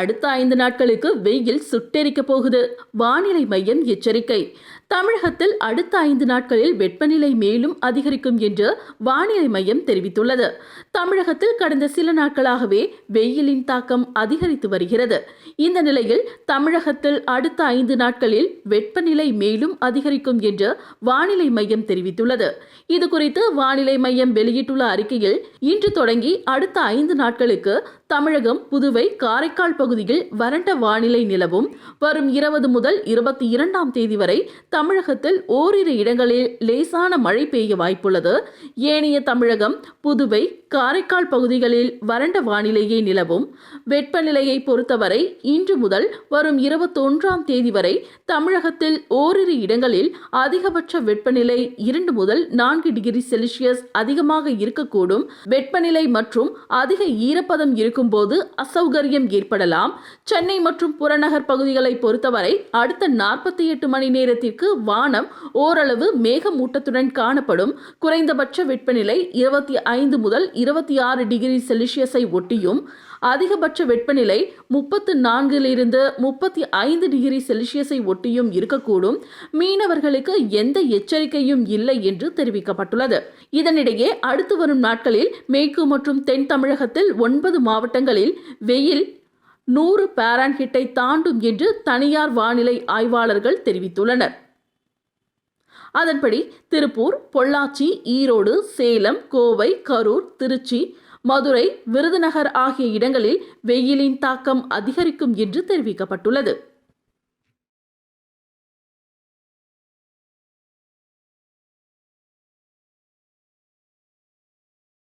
அடுத்த ஐந்து நாட்களுக்கு வெயில் சுட்டெரிக்க போகுது. வானிலை மையம் எச்சரிக்கை. தமிழகத்தில் அடுத்த ஐந்து நாட்களில் வெப்பநிலை மேலும் அதிகரிக்கும் என்று வானிலை மையம் தெரிவித்துள்ளது. தமிழகத்தில் கடந்த சில நாட்களாகவே வெயிலின் தாக்கம் அதிகரித்து வருகிறது. இந்த நிலையில் தமிழகத்தில் அடுத்த ஐந்து நாட்களில் வெப்பநிலை மேலும் அதிகரிக்கும் என்று வானிலை மையம் தெரிவித்துள்ளது. இதுகுறித்து வானிலை மையம் வெளியிட்டுள்ள அறிக்கையில் இன்று தொடங்கி அடுத்த ஐந்து நாட்களுக்கு தமிழகம் புதுவை காரைக்கால் பகுதியில் வறண்ட வானிலை நிலவும் வரும் இருபது முதல் இருபத்தி இரண்டாம் தேதி வரை தமிழகத்தில் ஓரிரு இடங்களில் லேசான மழை பெய்ய வாய்ப்புள்ளது. ஏனைய தமிழகம் புதுவை காரைக்கால் பகுதிகளில் வறண்ட வானிலையே நிலவும். வெப்பநிலையை பொறுத்தவரை இன்று முதல் வரும் இருபத்தொன்றாம் தேதி வரை தமிழகத்தில் ஓரிரு இடங்களில் அதிகபட்ச வெப்பநிலை இரண்டு முதல் நான்கு டிகிரி செல்சியஸ் அதிகமாக இருக்கக்கூடும். வெப்பநிலை மற்றும் அதிக ஈரப்பதம் இருக்கும்போது அசௌகரியம் ஏற்படலாம். சென்னை மற்றும் புறநகர் பகுதிகளை பொறுத்தவரை அடுத்த நாற்பத்தி எட்டு மணி நேரத்திற்கு வானம் ஓரளவு மேகமூட்டத்துடன் காணப்படும். குறைந்தபட்ச வெப்பநிலை இருபத்தி ஐந்து முதல் இருபத்தி ஆறு டிகிரி செல்சியஸை ஒட்டியும் அதிகபட்ச வெப்பநிலை முப்பத்து நான்கிலிருந்து முப்பத்தி ஐந்து டிகிரி செல்சியஸை ஒட்டியும் இருக்கக்கூடும். மீனவர்களுக்கு எந்த எச்சரிக்கையும் இல்லை என்று தெரிவிக்கப்பட்டுள்ளது. இதனிடையே அடுத்து வரும் நாட்களில் மேற்கு மற்றும் தென் தமிழகத்தில் ஒன்பது மாவட்டங்களில் வெயில் நூறு பாரான்ஹிட்டை தாண்டும் என்று தனியார் வானிலை ஆய்வாளர்கள் தெரிவித்துள்ளனர். அதன்படி திருப்பூர் பொள்ளாச்சி ஈரோடு சேலம் கோவை கரூர் திருச்சி மதுரை விருதுநகர் ஆகிய இடங்களில் வெயிலின் தாக்கம் அதிகரிக்கும் என்று தெரிவிக்கப்பட்டுள்ளது.